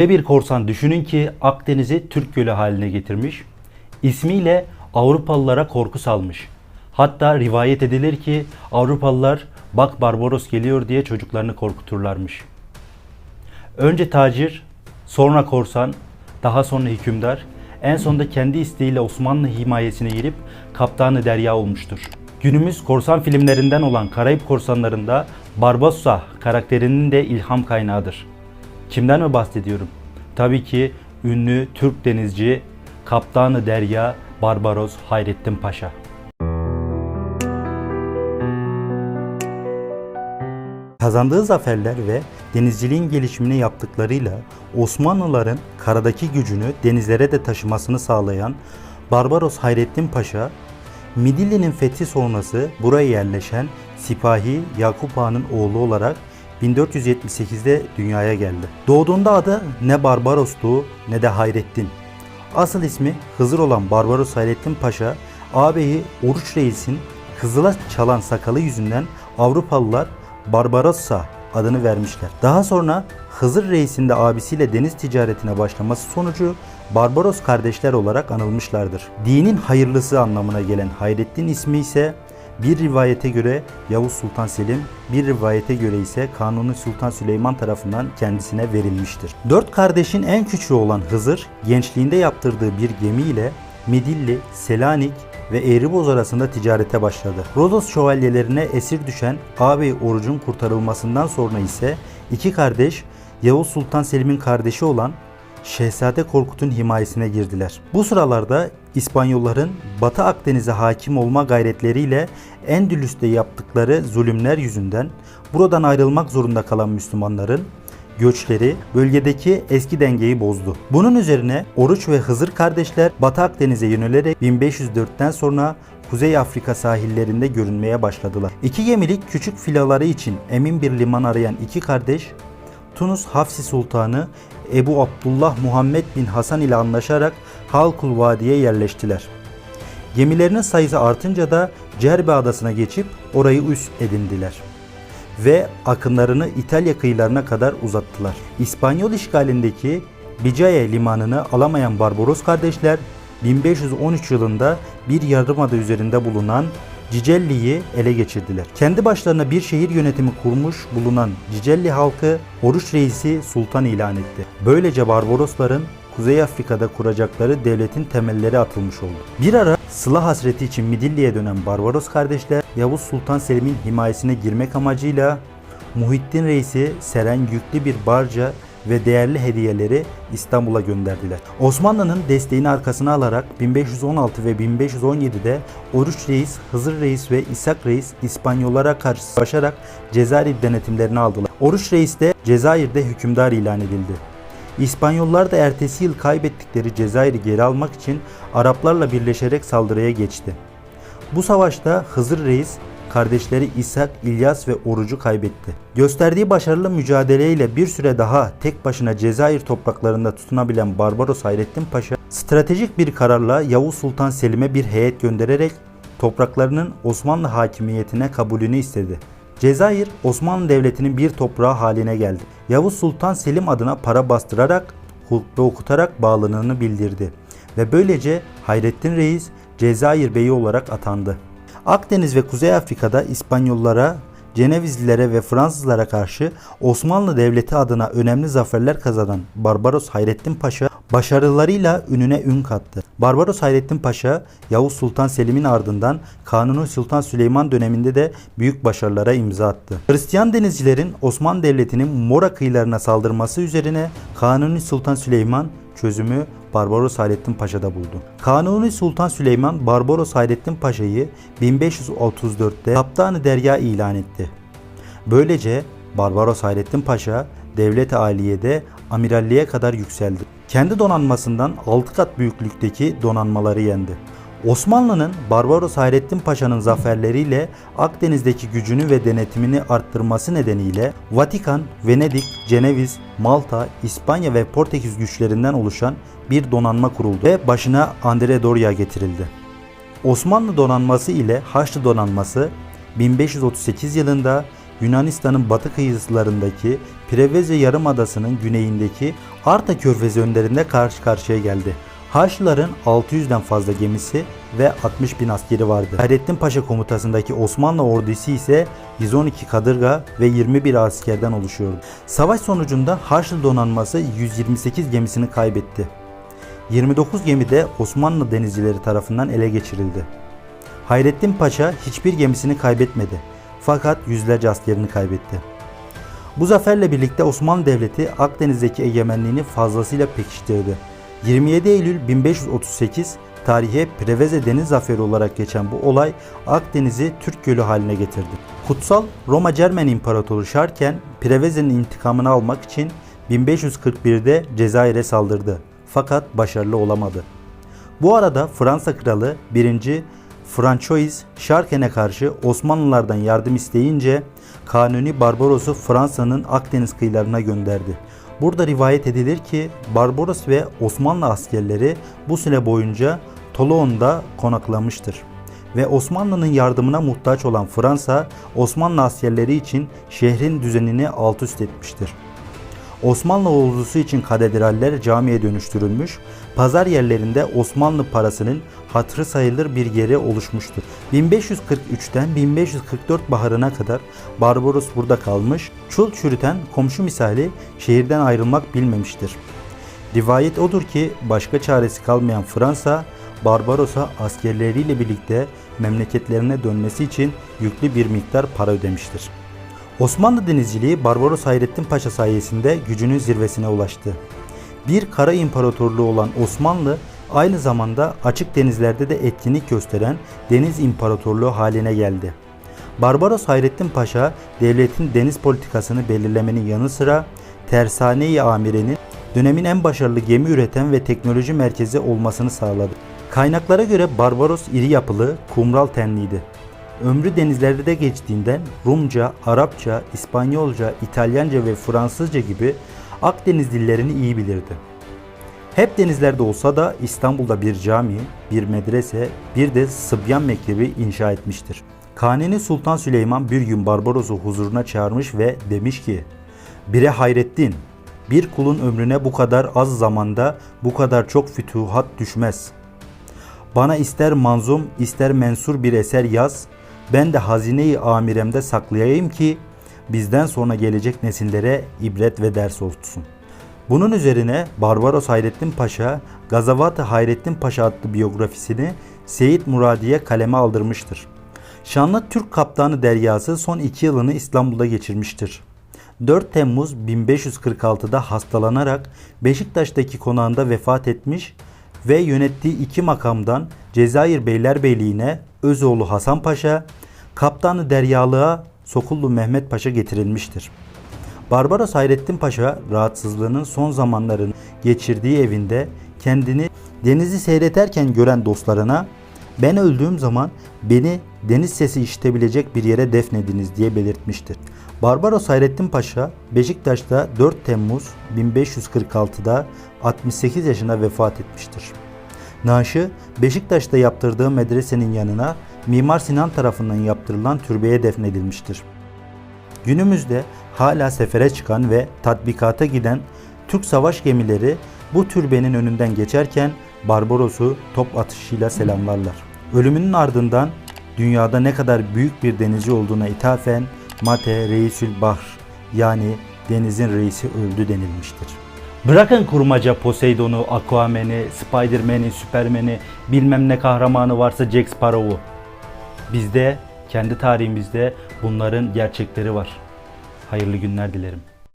Ve bir korsan düşünün ki Akdeniz'i Türk Gölü haline getirmiş. İsmiyle Avrupalılara korku salmış. Hatta rivayet edilir ki Avrupalılar bak Barbaros geliyor diye çocuklarını korkuturlarmış. Önce tacir, sonra korsan, daha sonra hükümdar, en sonunda kendi isteğiyle Osmanlı himayesine girip kaptanı derya olmuştur. Günümüz korsan filmlerinden olan Karayip Korsanlarında Barbossa karakterinin de ilham kaynağıdır. Kimden mi bahsediyorum? Tabii ki ünlü Türk denizci Kaptanı Derya Barbaros Hayrettin Paşa. Kazandığı zaferler ve denizciliğin gelişimini yaptıklarıyla Osmanlıların karadaki gücünü denizlere de taşımasını sağlayan Barbaros Hayrettin Paşa, Midilli'nin fethi sonrası buraya yerleşen Sipahi Yakup Han'ın oğlu olarak 1478'de dünyaya geldi. Doğduğunda adı ne Barbaros'tu ne de Hayrettin. Asıl ismi Hızır olan Barbaros Hayrettin Paşa, ağabeyi Oruç Reis'in Kızıla çalan sakalı yüzünden Avrupalılar Barbarossa adını vermişler. Daha sonra Hızır Reis'in de abisiyle deniz ticaretine başlaması sonucu Barbaros kardeşler olarak anılmışlardır. Dinin hayırlısı anlamına gelen Hayrettin ismi ise bir rivayete göre Yavuz Sultan Selim, bir rivayete göre ise Kanuni Sultan Süleyman tarafından kendisine verilmiştir. Dört kardeşin en küçüğü olan Hızır, gençliğinde yaptırdığı bir gemiyle Midilli, Selanik ve Eğriboz arasında ticarete başladı. Rodos şövalyelerine esir düşen ağabey Oruç'un kurtarılmasından sonra ise iki kardeş Yavuz Sultan Selim'in kardeşi olan Şehzade Korkut'un himayesine girdiler. Bu sıralarda İspanyolların Batı Akdeniz'e hakim olma gayretleriyle Endülüs'te yaptıkları zulümler yüzünden buradan ayrılmak zorunda kalan Müslümanların göçleri bölgedeki eski dengeyi bozdu. Bunun üzerine Oruç ve Hızır kardeşler Batı Akdeniz'e yönelerek 1504'ten sonra Kuzey Afrika sahillerinde görünmeye başladılar. İki gemilik küçük filaları için emin bir liman arayan iki kardeş Tunus Hafsi Sultanı Ebu Abdullah Muhammed bin Hasan ile anlaşarak Halkul Vadi'ye yerleştiler. Gemilerinin sayısı artınca da Cerbe adasına geçip orayı üst edindiler ve akınlarını İtalya kıyılarına kadar uzattılar. İspanyol işgalindeki Bicaya limanını alamayan Barbaros kardeşler 1513 yılında bir yarımada üzerinde bulunan Cicelli'yi ele geçirdiler. Kendi başlarına bir şehir yönetimi kurmuş bulunan Cicelli halkı Oruç Reisi Sultan ilan etti. Böylece Barbarosların Kuzey Afrika'da kuracakları devletin temelleri atılmış oldu. Bir ara sıla hasreti için Midilli'ye dönen Barbaros kardeşler Yavuz Sultan Selim'in himayesine girmek amacıyla Muhittin Reis'i Seren yüklü bir barca ve değerli hediyeleri İstanbul'a gönderdiler. Osmanlı'nın desteğini arkasına alarak 1516 ve 1517'de Oruç Reis, Hızır Reis ve İshak Reis İspanyollara karşı savaşarak Cezayir denetimlerini aldılar. Oruç Reis de Cezayir'de hükümdar ilan edildi. İspanyollar da ertesi yıl kaybettikleri Cezayir'i geri almak için Araplarla birleşerek saldırıya geçti. Bu savaşta Hızır Reis kardeşleri İshak, İlyas ve Oruç'u kaybetti. Gösterdiği başarılı mücadeleyle bir süre daha tek başına Cezayir topraklarında tutunabilen Barbaros Hayrettin Paşa stratejik bir kararla Yavuz Sultan Selim'e bir heyet göndererek topraklarının Osmanlı hakimiyetine kabulünü istedi. Cezayir Osmanlı Devleti'nin bir toprağı haline geldi. Yavuz Sultan Selim adına para bastırarak, hutbe okutarak bağlılığını bildirdi ve böylece Hayrettin Reis Cezayir Beyi olarak atandı. Akdeniz ve Kuzey Afrika'da İspanyollara, Cenevizlilere ve Fransızlara karşı Osmanlı Devleti adına önemli zaferler kazanan Barbaros Hayrettin Paşa başarılarıyla ününe ün kattı. Barbaros Hayrettin Paşa, Yavuz Sultan Selim'in ardından Kanuni Sultan Süleyman döneminde de büyük başarılara imza attı. Hristiyan denizcilerin Osmanlı Devleti'nin Mora kıyılarına saldırması üzerine Kanuni Sultan Süleyman çözümü Barbaros Hayrettin Paşa'da buldu. Kanuni Sultan Süleyman Barbaros Hayrettin Paşa'yı 1534'te Kaptanı Derya ilan etti. Böylece Barbaros Hayrettin Paşa devlet aliyede amiralliğe kadar yükseldi. Kendi donanmasından 6 kat büyüklükteki donanmaları yendi. Osmanlı'nın Barbaros Hayrettin Paşa'nın zaferleriyle Akdeniz'deki gücünü ve denetimini arttırması nedeniyle Vatikan, Venedik, Ceneviz, Malta, İspanya ve Portekiz güçlerinden oluşan bir donanma kuruldu ve başına Andre Doria getirildi. Osmanlı donanması ile Haçlı donanması 1538 yılında Yunanistan'ın batı kıyılarındaki Preveze Yarımadası'nın güneyindeki Arta Körfezi önlerinde karşı karşıya geldi. Haçlıların 600'den fazla gemisi ve 60 bin askeri vardı. Hayrettin Paşa komutasındaki Osmanlı ordusu ise 112 kadırga ve 21 askerden oluşuyordu. Savaş sonucunda Haçlı donanması 128 gemisini kaybetti. 29 gemi de Osmanlı denizcileri tarafından ele geçirildi. Hayrettin Paşa hiçbir gemisini kaybetmedi fakat yüzlerce askerini kaybetti. Bu zaferle birlikte Osmanlı Devleti Akdeniz'deki egemenliğini fazlasıyla pekiştirdi. 27 Eylül 1538 tarihe Preveze Deniz Zaferi olarak geçen bu olay Akdeniz'i Türk Gölü haline getirdi. Kutsal Roma Cermen İmparatoru Şarken Preveze'nin intikamını almak için 1541'de Cezayir'e saldırdı. Fakat başarılı olamadı. Bu arada Fransa Kralı 1. Francois Şarken'e karşı Osmanlılardan yardım isteyince Kanuni Barbaros'u Fransa'nın Akdeniz kıyılarına gönderdi. Burada rivayet edilir ki Barbaros ve Osmanlı askerleri bu süre boyunca Toloon'da konaklamıştır. Ve Osmanlı'nın yardımına muhtaç olan Fransa, Osmanlı askerleri için şehrin düzenini alt üst etmiştir. Osmanlı ordusu için katedraller camiye dönüştürülmüş, pazar yerlerinde Osmanlı parasının hatırı sayılır bir yeri oluşmuştur. 1543'ten 1544 baharına kadar Barbaros burada kalmış, çul çürüten komşu misali şehirden ayrılmak bilmemiştir. Rivayet odur ki başka çaresi kalmayan Fransa, Barbaros'a askerleriyle birlikte memleketlerine dönmesi için yüklü bir miktar para ödemiştir. Osmanlı denizciliği Barbaros Hayrettin Paşa sayesinde gücünün zirvesine ulaştı. Bir kara imparatorluğu olan Osmanlı aynı zamanda açık denizlerde de etkinlik gösteren deniz imparatorluğu haline geldi. Barbaros Hayrettin Paşa devletin deniz politikasını belirlemenin yanı sıra Tersane-i Amire'nin dönemin en başarılı gemi üreten ve teknoloji merkezi olmasını sağladı. Kaynaklara göre Barbaros iri yapılı, kumral tenliydi. Ömrü denizlerde de geçtiğinden Rumca, Arapça, İspanyolca, İtalyanca ve Fransızca gibi Akdeniz dillerini iyi bilirdi. Hep denizlerde olsa da İstanbul'da bir cami, bir medrese, bir de Sıbyan Mektebi inşa etmiştir. Kanuni Sultan Süleyman bir gün Barbaros'u huzuruna çağırmış ve demiş ki Bire Hayrettin, bir kulun ömrüne bu kadar az zamanda bu kadar çok fütuhat düşmez. Bana ister manzum ister mensur bir eser yaz, ben de hazine-i amiremde saklayayım ki bizden sonra gelecek nesillere ibret ve ders olsun. Bunun üzerine Barbaros Hayrettin Paşa, Gazavat-ı Hayrettin Paşa adlı biyografisini Seyit Muradi'ye kaleme aldırmıştır. Şanlı Türk kaptanı deryası son iki yılını İstanbul'da geçirmiştir. 4 Temmuz 1546'da hastalanarak Beşiktaş'taki konağında vefat etmiş ve yönettiği iki makamdan Cezayir Beylerbeyliğine Özoğlu Hasan Paşa, Kaptanı Deryalığa Sokullu Mehmet Paşa getirilmiştir. Barbaros Hayrettin Paşa rahatsızlığının son zamanlarını geçirdiği evinde kendini denizi seyrederken gören dostlarına ben öldüğüm zaman beni deniz sesi işitebilecek bir yere defnediniz diye belirtmiştir. Barbaros Hayrettin Paşa Beşiktaş'ta 4 Temmuz 1546'da 68 yaşında vefat etmiştir. Naaşı Beşiktaş'ta yaptırdığı medresenin yanına Mimar Sinan tarafından yaptırılan türbeye defnedilmiştir. Günümüzde hala sefere çıkan ve tatbikata giden Türk savaş gemileri bu türbenin önünden geçerken Barbaros'u top atışıyla selamlarlar. Ölümünün ardından dünyada ne kadar büyük bir denizci olduğuna ithafen Mate Reisül Bahr yani denizin reisi öldü denilmiştir. Bırakın kurmaca Poseidon'u, Aquaman'i, Spiderman'i, Superman'i, bilmem ne kahramanı varsa Jack Sparrow'u. Bizde, kendi tarihimizde bunların gerçekleri var. Hayırlı günler dilerim.